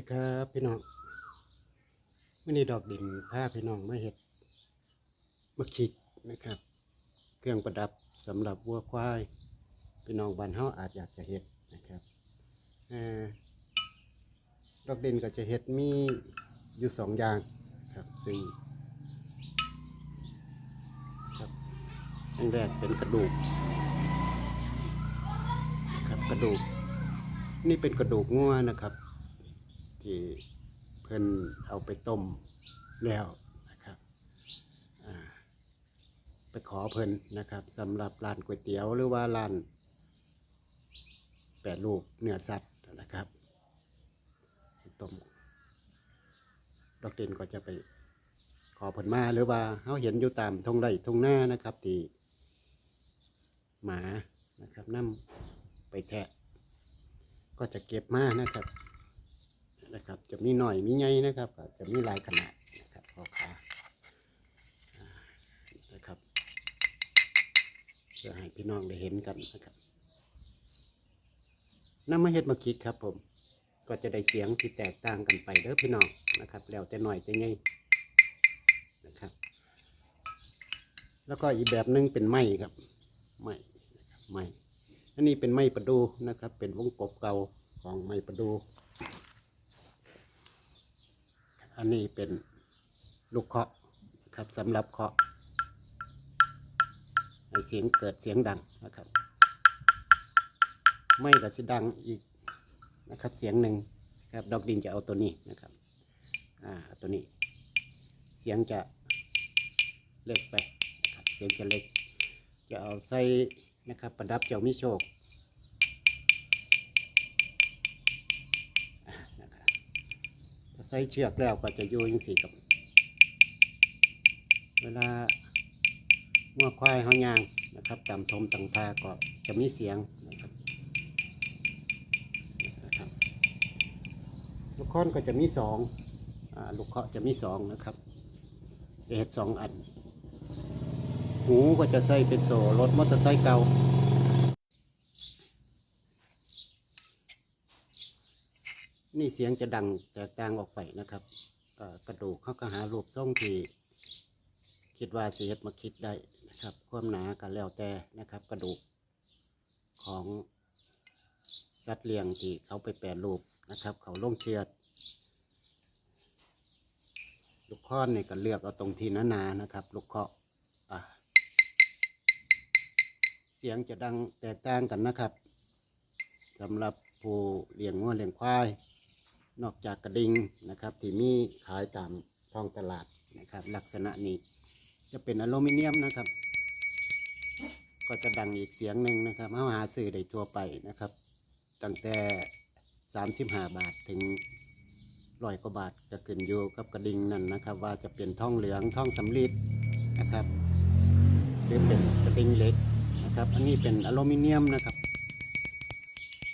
ดีครับพี่น้องมื่อนี้ดอกดินผ้าพี่น้องมาเห็ดมาคิกนะครับ เครื่องประดับสำหรับวัวควาย พี่น้องบ้านเฮาอาจอยากจะเห็ดนะครับอดอกดินก็จะเห็ดมีอยู่สองอย่างครับซึ่งครับอันแรกเป็นกระดูกครับกระดูก นี่เป็นกระดูกงัวนะครับ ที่เพิ่นเอาไปต้มแล้วนะครับไปขอเพิ่นนะครับสำหรับร้านก๋วยเตี๋ยวหรือว่าร้านแปดรูปเนื้อสัตว์นะครับต้มดอกเด่นก็จะไปขอเพิ่นมาหรือว่าเขาเห็นอยู่ตามทงไร่ทงหน้านะครับที่หมานะครับนํไปแทะ ก็จะเก็บมานะครับ นะครับ จะมีหน่อยมีใหญ่นะครับ จะมีหลายขนาดนะครับพ่อค้านะครับเพื่อให้พี่น้องได้เห็นกันนะครับน้ำมาเห็ดมาคิกครับ ผม ก็จะได้เสียงที่แตกต่างกันไปเด้อพี่น้องนะครับ แล้วแต่หน่อยแต่ใหญ่นะครับ แล้วก็อีกแบบหนึงเป็นไม้ครับไม้ไม้อันนี้เป็นไม้ประดูนะครับ เป็นวงกบเก่าของไม้ประดู อันนี้เป็นลูกเคาะนะครับสำหรับเคาะให้เสียงเกิดเสียงดังนะครับ ไม่กับสิดังอีกนะครับเสียงหนึ่งครับดอกดินจะเอาตัวนี้นะครับอ่าตัวนี้ เสียงจะเล็กไปเสียงจะเล็ก จะเอาใส่นะครับประดับเจ้ามิโชคอะนะครับถ้า ใส่เชือกแล้วก็จะอยู่ยังสี่กับ เวลางัวควายเขายางนะครับตามทมต่างพาก็จะมีเสียงนะครับลูกค้อนก็จะมีสองอลูกเคาะจะมีสองนะครับเห็ดสองอัน หูก็จะใส่เป็นโซ่รถมอเตอร์ไซค์เก่า นี่เสียงจะดังแตกต่างออกไปนะครับกระดูกเขาก็หารูปทรงที่คิดว่าเสียดมาคิดได้นะครับ ความหนากันแล้วแต่นะครับ กระดูกของสัตว์เลี้ยงที่เขาไปแปรรูปนะครับ เขาลงเชือดลูกค้อนเนี่ยก็เลือกเอาตรงที่หนาๆนะครับ ลูกเคาะอะเสียงจะดังแตกต่างกันนะครับสำหรับผู้เลี้ยงงัวเลี้ยงควาย นอกจากกระดิงนะครับที่มีขายตามท้องตลาดนะครับ ลักษณะนี้จะเป็นอลูมิเนียมนะครับ ก็จะดังอีกเสียงหนึ่งนะครับเอาหาซื้อได้ทั่วไปนะครับ ตั้งแต่ 35 บาทถึงร้อยกว่าบาทก็ขึ้นอยู่กับกระดิ่งนั่นนะครับ ว่าจะเป็นท่องเหลืองท่องสำลีนะครับ หรือเป็นกระดิ่งเล็กนะครับ อันนี้เป็นอลูมิเนียมนะครับ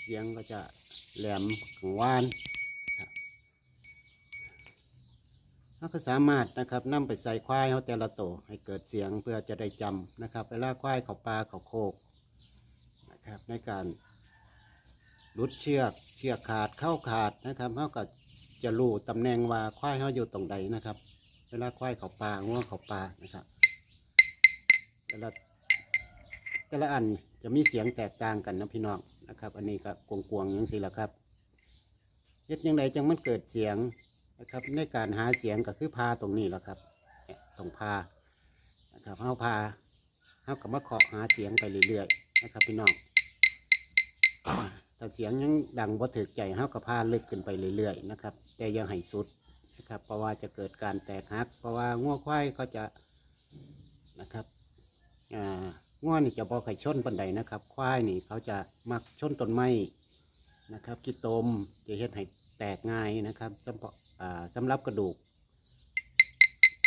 เสียงก็จะแหลมกังวานครับ เราก็สามารถนะครับนำไปใส่ควายเขาแต่ละตัวให้เกิดเสียงเพื่อจะได้จำนะครับเวลาควายเขาปลาเขาโคกนะครับในการรุดเชือกเชือกขาดเข้าขาดนะครับเขาก็จะรู้ตำแหน่งว่าควายเขาอยู่ตรงใดนะครับ เวลาควายเขาปลาง่วงเขาปลานะครับแต่ละแต่ละอันจะมีเสียงแตกต่างกันนะพี่น้องนะครับ อันนี้ก็กวงๆอยังสิละครับเฮ็ดยังไงจังมันเกิดเสียง นะครับ ในการหาเสียงก็คือพาตรงนี้แหละครับตรงพานะครับเขาพาเขากับมาเคาะหาเสียงไปเรื่อยๆนะครับ พี่น้องถ้าเสียงยังดังบ่ถึกใจเฮาก็พาลึกขึ้นไปเรื่อยๆนะครับ แต่ยังให้สุดนะครับ เพราะว่าจะเกิดการแตกหัก เพราะว่างัวควายเขาจะนะครับอ่างัวนี่จะบ่ไข่ชนปันใดนะครับ ควายนี่เขาจะมักชนต้นไม้นะครับขี้ตมจะเฮ็ดให้แตกง่ายนะครับสำหรับ สำหรับกระดูก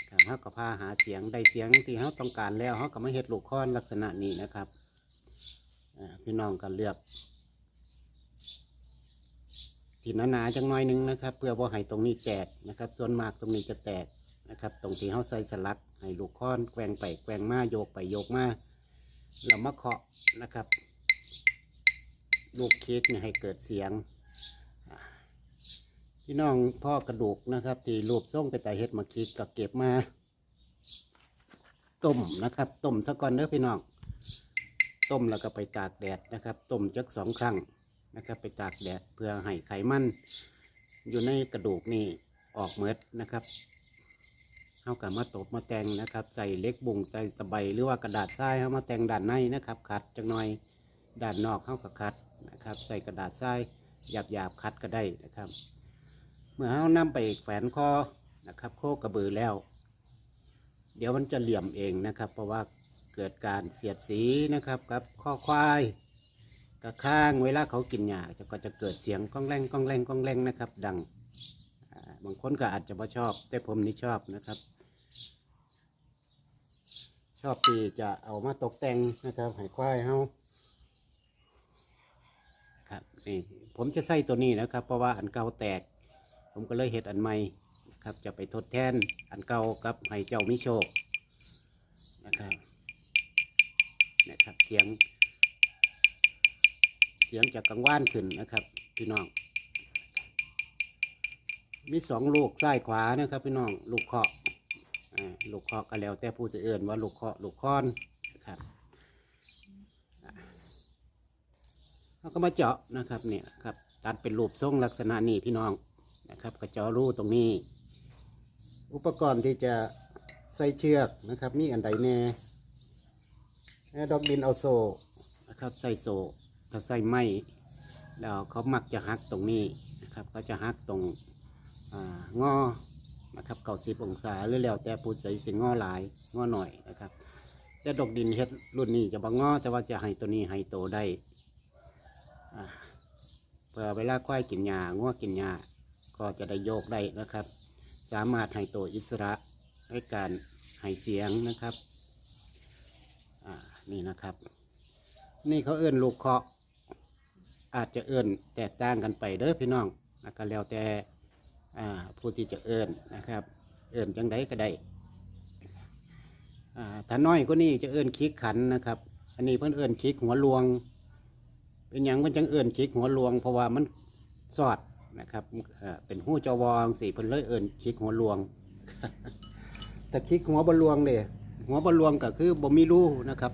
ครับเฮาก็พาหาเสียงได้เสียงที่เฮาต้องการแล้วเฮาก็มาเฮ็ดลูกค้อนลักษณะนี้นะครับพี่น้องก็เลือกที่หนาๆจังน้อยหนึงนะครับ เพื่อว่าให้ตรงนี้แตกนะครับ ส่วนมากตรงนี้จะแตกนะครับ ตรงที่เขาใส่สลักให้ลูกค้อนแกว่งไปแกว่งมาโยกไปโยกมาแล้วมาเคาะนะครับ ลูกเค้กเนี่ยให้เกิดเสียง พี่น้องพ่อกระดูกนะครับ ที่รูปส่งไปแต่เฮ็ดมาคิดก็เก็บมาต้มนะครับต้มซะก่อนเด้อพี่น้องต้มแล้วก็ไปตากแดดนะครับต้มจักสองครั้งนะครับ ไปตากแดดเพื่อให้ไขมันอยู่ในกระดูกนี่ออกเมดนะครับเอากับมาตบมาแต่งนะครับ ใส่เล็กบุงใส่ตะไบหรือว่ากระดาษทรายเอามาแต่งด้านในนะครับขัดจังหน่อยด้านนอกเข้ากับขัดนะครับ ใส่กระดาษทรายหยาบๆคัดก็ได้นะครับ มื่อเรานำไปแขวนคอนะครับโคกระบือแล้ว เดี๋ยวมันจะเหลี่ยมเองนะครับ เพราะว่าเกิดการเสียดสีนะครับกับข้อควายกับข้างเวลาเขากินหญ้าจะก็จะเกิดเสียงก้องแรงก้องแรงก้องแรงนะครับ ดังบางคนก็อาจจะไม่ชอบ แต่ผมนี่ชอบนะครับ ชอบที่จะเอามาตกแต่งนะครับให้ควายเฮาครับนี่ผมจะใส่ตัวนี้นะครับ เพราะว่าอันเก่าแตก ผมก็เลยเห็ดอันใหม่ครับ จะไปทดแทนอันเก่ากับให้เจ้ามิโชคนะครับนะครับเสียง เสียงจากกังวานขึ้นนะครับ พี่น้อง มีสองลูกซ้ายขวานะครับพี่น้องลูกเคาะลูกเคาะก็แล้วแต่ผู้จะเอื่นว่าลูกเคาะลูกค้อนนะครับเราก็มาเจาะนะครับเนี่ยครับตัดเป็นรูปทรงลักษณะนี้พี่น้อง นะครับกระจาะรูตรงนี้ อุปกรณ์ที่จะใส่เชือกนะครับมีอันใดแน่แน่ดอกดินเอาโซ่นะครับใส่โซ่ถ้าใส่ไม้แล้วเขามักจะหักตรงนี้นะครับก็จะหักตรงงอนะครับเก้าสิบองศาหรือแล้วแต่ผู้ใดสิงอหลายงอหน่อยนะครับแต่ดอกดินเฮ็ดรุ่นนี้จะบางงอแต่ว่าจะให้ตัวนี้ให้โตได้เพื่อเวลาควายกินหญ้างอกินหญ้า ก็จะได้โยกได้นะครับ สามารถให้โตอิสระในการให้เสียงนะครับอ่านี่นะครับ นี่เขาเอื้นลูกเคาะ อาจจะเอื้นแตกต่างกันไปเด้อพี่น้องนะก็แล้วแต่อ่าผู้ที่จะเอิญนนะครับ เอิญจังไดก็ได้อ่าถ้าน้อยก็นี่จะเอิญคิกขันนะครับ อันนี้เพิ่นเอิญคิกหัวลวง เป็นหยังเพิ่นจังเอิญคิกหัวลวง เพราะว่ามันสอด นะครับเป็นหู้จวองสี่เพิ่นเลยเอิญคิกหัวลวงแต่คิกหัวบอลวงเด้หัวบอลวงก็คือบ่มีรูนะครับ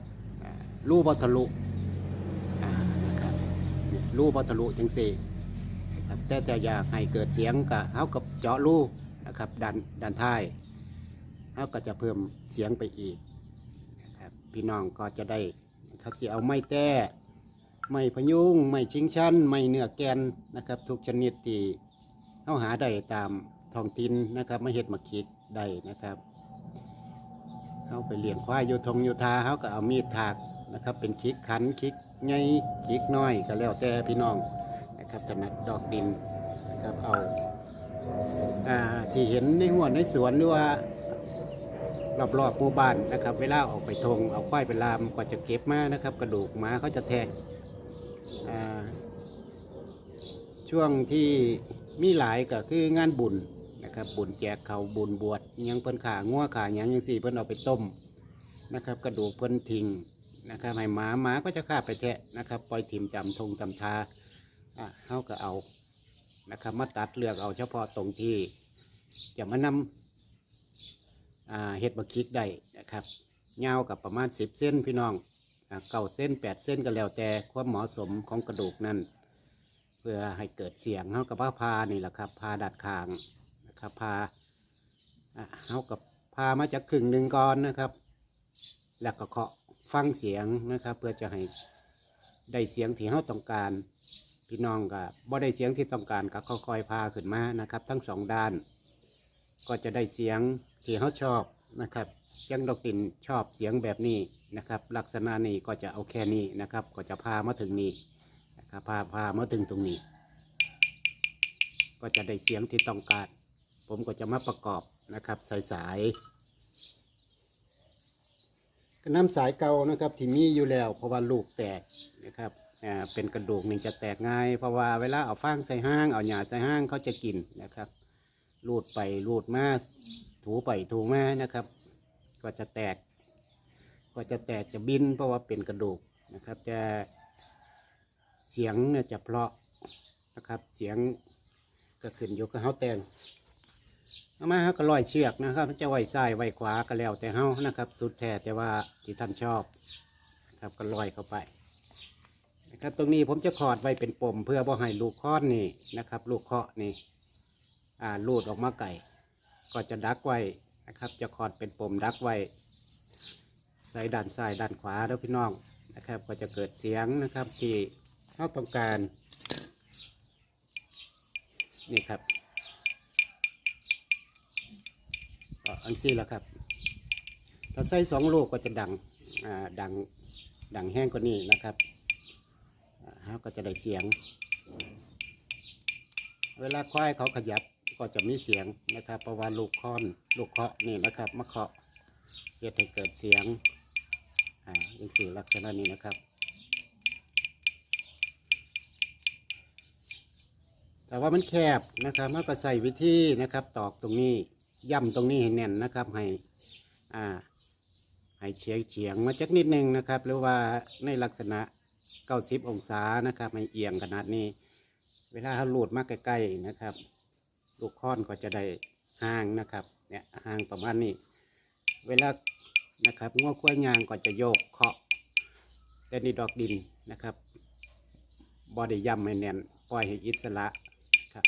รูบ่ทะลุรูบ่ทะลุจังสี่ครับแต่แต่อยากให้เกิดเสียงกับเฮากับเจาะรูนะครับดันดันท้ายเฮาก็จะเพิ่มเสียงไปอีกนะครับพี่น้องก็จะได้นะครับสิเอาไม้แต้ ไม้พยุงไม้ชิงชันไม้เนื้อแกนนะครับ ทุกชนิดที่เฮาหาได้ตามท้องถิ่นนะครับมาเฮ็ดมาคิดได้นะครับเฮาไปเลี้ยงควายอยู่ทงอยู่ทาเฮาก็เอามีดถากนะครับ เป็นคิกขันคิกใหญ่คิกน้อยก็แล้วแต่พี่น้องนะครับถนัดดอกดินนะครับเอาอาที่เห็นในหัวในสวนหรือว่ารอบๆหมู่บ้านนะครับ เวลาออกไปทงเอาควายไปลามกว่าจะเก็บมานะครับ กระดูกหมาเขาจะแทะ ช่วงที่มีหลายก็คืองานบุญนะครับบุญแจกเขาบุญบวชยังเพิ่นขางัวขายังยังสี่เพิ่นเอาไปต้มนะครับ กระดูกเพิ่นทิ้งนะครับให้หมาหมาก็จะฆ่าไปแทะนะครับ ปล่อยถิ่มจำทงจำทาอะเขาก็เอานะครับมาตัดเลือกเอาเฉพาะตรงที่จะมานำเห็ดบะคิกได้นะครับยาวกับประมาณสิบเส้นพี่น้อง เก้าเส้นแปดเส้นก็แล้วแต่ความเหมาะสมของกระดูกนั้นเพื่อให้เกิดเสียงเขากับผ้าพานี่แหละครับพาดัดคางนะครับพาอ่ากับพามาจากครึ่งหนึ่งก่อนนะครับ แล้วก็เคาะฟังเสียงนะครับ เพื่อจะให้ได้เสียงที่เขาต้องการ พี่น้องก็บ่ได้เสียงที่ต้องการก็ค่อยๆพาขึ้นมานะครับ ทั้งสองด้าน ก็จะได้เสียงที่เขาชอบ นะครับยังดอกตินชอบเสียงแบบนี้นะครับ ลักษณะนี้ก็จะเอาแค่นี้นะครับ ก็จะพามาถึงนี้นะครับพาพามาถึงตรงนี้ ก็จะได้เสียงที่ต้องการ ผมก็จะมาประกอบนะครับ สายสายๆน้ำสายเก่านะครับที่มีอยู่แล้ว เพราะว่าลูกแตกนะครับอ่าเป็นกระดูกนี่จะแตกง่าย เพราะว่าเวลาเอาฟางใส่ห้างเอาหญ้าใส่ห้างเขาจะกินนะครับ รูดไปรูดมา ถูไปถูมานะครับ ก็จะแตก ก็จะแตกจะบินเพราะว่าเป็นกระดูกนะครับ จะเสียงเนี่ยจะเพราะนะครับ เสียงก็ขึ้นอยู่กับเฮาแตงเอามาเฮาก็ร้อยเชือกนะครับจะไว้ซ้ายไว้ขวาก็แล้วแต่เฮานะครับ สุดแท้แต่ว่าที่ท่านชอบนะครับก็ร้อยเข้าไปนะครับตรงนี้ผมจะขอดไว้เป็นปมเพื่อบ่ให้ลูกค้อนนี่นะครับ ลูกเคาะนี่อ่าลูดออกมาไก่ ก็จะดักไว้นะครับ จะขอดเป็นปมดักไว้ใส่ด้านซ้ายด้านขวาแล้วพี่น้องนะครับ ก็จะเกิดเสียงนะครับที่เราต้องการนี่ครับอันซี่แล้วครับ ถ้าใส่สองลูกก็จะดังดังดังแห้งกว่านี้นะครับเราก็จะได้เสียง เวลาควายเขาขยับ ก็จะมีเสียงนะครับเพราะว่าลูกค้อนลูกเคาะนี่นะครับมาเคาะเพื่อให้เกิดเสียงอ่ายังสี่ลักษณะนี้นะครับแต่ว่ามันแคบนะครับมันก็ใส่วิธีนะครับ ตอกตรงนี้ย่ำตรงนี้ให้แน่นนะครับให้อ่าให้เฉียงเฉียงมาจักนิดนึงนะครับ หรือว่าในลักษณะ 90 องศานะครับให้เอียงขนาดนี้ เวลาเขาลูดมากใกล้ๆนะครับ ลูกค้อนก็จะได้ห่างนะครับเนี่ยห่างประมาณนี้ เวลานะครับงวกล้วยยางก็จะโยกเคาะแต่นี่ดอกดินนะครับบอดี้ย่ำให้แน่นปล่อยให้อิสระครับ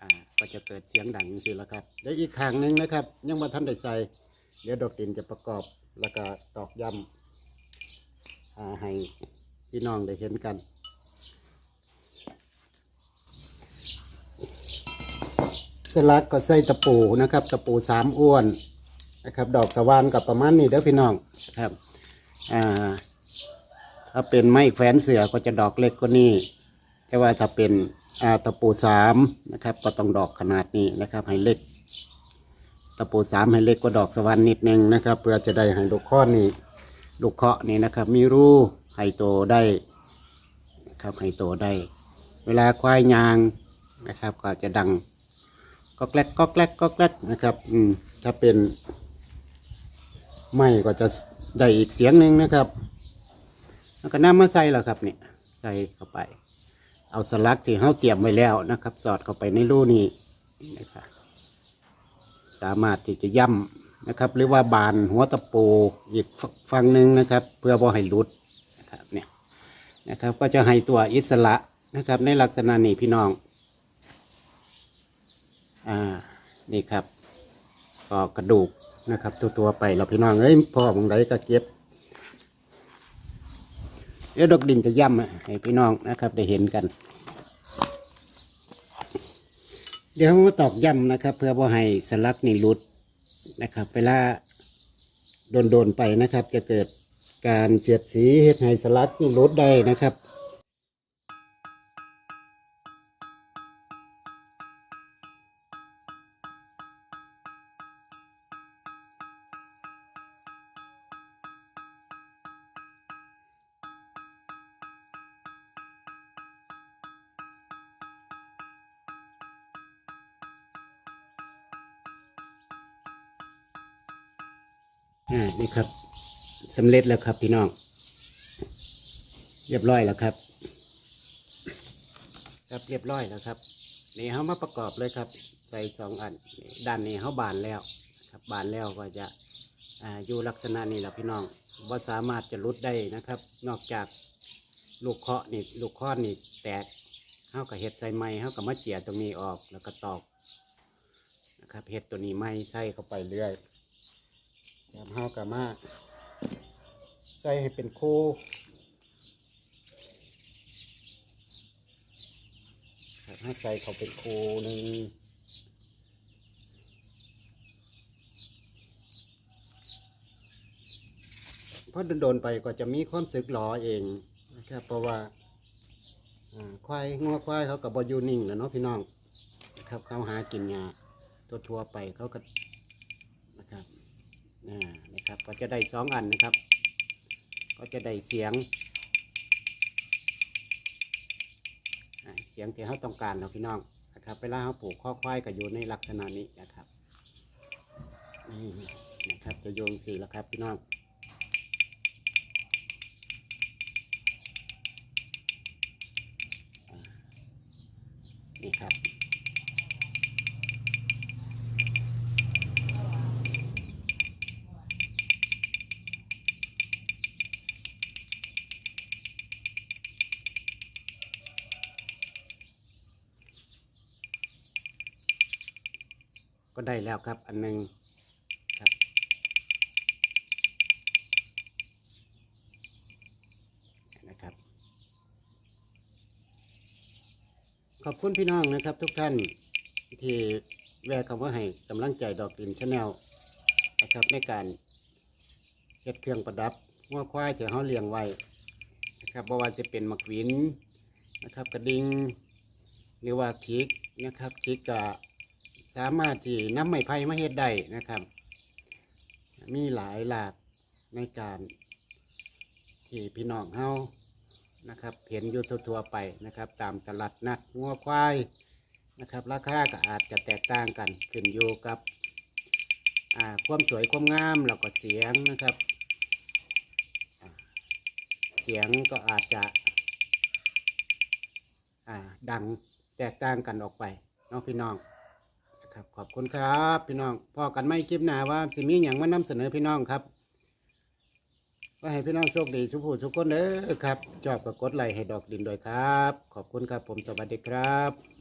อ่าก็จะเกิดเสียงดังสิแล้วครับแล้วอีกข้างหนึ่งนะครับ ยังมาทันได้ใส่เดี๋ยวดอกดินจะประกอบแล้วก็ตอกย่ำให้พี่น้องได้เห็นกัน สลักก็ใส่ตะปูนะครับ ตะปูสามอ้วนนะครับ ดอกสว่านกับประมาณนี้เด้อพี่น้องครับอ่าถ้าเป็นไม้แขวนเสือก็จะดอกเล็กกว่านี้แต่ว่าถ้าเป็นอ่าตะปูสามนะครับ ก็ต้องดอกขนาดนี้นะครับ ให้เล็ก ตะปูสามให้เล็กกว่าดอกสว่านนิดนึงนะครับ เพื่อจะได้ให้ลูกข้อนี่ลูกเคาะนี่นะครับ มีรูให้โตได้นะครับให้โตได้ เวลาควายยางนะครับ ก็จะดัง ก็แกลกก็แกลกก็แกลกนะครับ อืม ถ้าเป็นไม่ก็จะได้อีกเสียงหนึ่งนะครับ แล้วก็น้ำมาใส่แล้วครับเนี่ยใส่เข้าไป เอาสลักที่เขาเตรียมไว้แล้วนะครับ สอดเข้าไปในรูนี้นะครับสามารถที่จะย่ำนะครับ หรือว่าบานหัวตะปูอีกฝั่งหนึ่งนะครับ เพื่อบ่ให้หลุดนะครับเนี่ยนะครับ ก็จะให้ตัวอิสระนะครับ ในลักษณะนี้พี่น้อง อ่า นี่ครับก็กระดูกนะครับ ตัวตัวไปเราพี่น้องเอ้ยพ่อของใดก็เก็บเดี๋ยวดอกดินจะย่ำอะให้พี่น้องนะครับ ได้เห็นกัน เดี๋ยวมาตอกย่ำนะครับ เพื่อบ่ให้สลักนี่หลุดนะครับ เวลาโดนๆไปนะครับ จะเกิดการเสียดสีเฮ็ดให้สลักนี่หลุดได้นะครับ อ่านี่ครับสำเร็จแล้วครับพี่น้อง เรียบร้อยแล้วครับ ครับเรียบร้อยแล้วครับนี่เขามาประกอบเลยครับ ใส่สองอันด้านนี้เขาบานแล้ว ครับบานแล้วก็จะอ่าอยู่ลักษณะนี้แหละพี่น้องว่าสามารถจะรุดได้นะครับ นอกจากลูกเคาะนี่ลูกค้อนนี่แตกเขากับเห็ดใส่ไม้เขากับมะเจียตรงนี้ออกแล้วก็ตอกนะครับเห็ดตัวนี้ไม้ใส่เข้าไปเรื่อย ครับเฮากะมาใส่ให้เป็นคู่ครับให้ใส่เขาเป็นคู่หนึ่งเพราะโดนๆไปก็จะมีความสึกหลอเองนะครับเพราะว่าควายงัวควายเขากับบอยู่นิ่งแหล้วเนาะพี่น้องครับเขาหากินหญ้าทั่วไปเขาก็ นะครับ ก็จะได้สองอันนะครับ ก็จะได้เสียง เสียงที่เขาต้องการเราพี่น้องนะครับเวลาเขาปลูกข้อควายก็อยู่ในลักษณะนี้นะครับนี่นะครับจะโยงสีแล้วครับพี่น้องนี่ครับ ก็ได้แล้วครับ อันหนึงครับ นะครับ ขอบคุณพี่น้องนะครับ ทุกท่านที่แวะคำว่าให้กำลังใจดอกดินชาแนลนะครับในการเฮ็ดเครื่องประดับหัวควายที่เขาเลี้ยงไว้นะครับบ่ว่าจะเป็นมักวินนะครับ กระดิงหรือว่าคิกนะครับคิกก็ สามารถที่นำไม้ไผ่มาเฮ็ดได้นะครับ มีหลายหลากในการที่พี่น้องเฮานะครับ เห็นอยู่ทั่วๆไปนะครับ ตามตลาดนัดงัวควายนะครับ ราคาก็อาจจะแตกต่างกันขึ้นอยู่กับอ่าความสวยความงามแล้วก็เสียงนะครับ เสียงก็อาจจะอ่าดังแตกต่างกันออกไปน้องพี่น้อง ครับขอบคุณครับพี่น้องพอกันไม่คลิปหน้าว่าสิมีอย่างมานำเสนอพี่น้องครับก็ให้พี่น้องโชคดีสุขผู้สุขคนเด้อครับ จอบก็กดไลค์ให้ดอกดินด้วยครับ ขอบคุณครับผมสวัสดีครับ